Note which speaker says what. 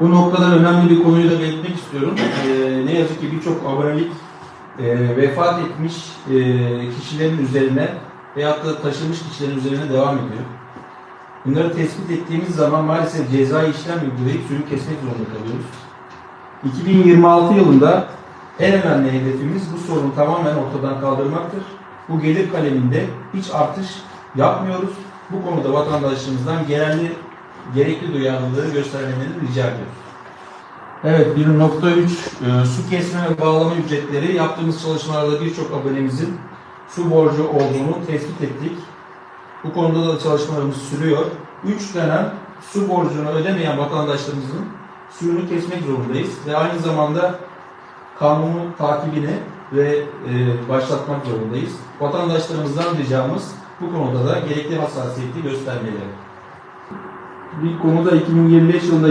Speaker 1: Bu noktada önemli bir konuyu da belirtmek istiyorum. Ee, ne yazık ki birçok abonelik e, vefat etmiş e, kişilerin üzerine veyahut da taşınmış kişilerin üzerine devam ediyor. Bunları tespit ettiğimiz zaman maalesef cezai işlem uygulayıp suyunu kesmek zorunda kalıyoruz. 2026 yılında en önemli hedefimiz bu sorunu tamamen ortadan kaldırmaktır. Bu gelir kaleminde hiç artış yapmıyoruz. Bu konuda vatandaşlarımızdan gerekli, gerekli duyarlılığı göstermelerini rica ediyoruz. Evet 1.3 e, su kesme ve bağlama ücretleri yaptığımız çalışmalarda birçok abonemizin su borcu olduğunu tespit ettik. Bu konuda da çalışmalarımız sürüyor. 3 dönem su borcunu ödemeyen vatandaşlarımızın suyunu kesmek zorundayız ve aynı zamanda kanunun takibini ve e, başlatmak zorundayız. Vatandaşlarımızdan ricamız bu konuda da gerekli hassasiyeti göstermeleri. Bir konuda 2025 yılında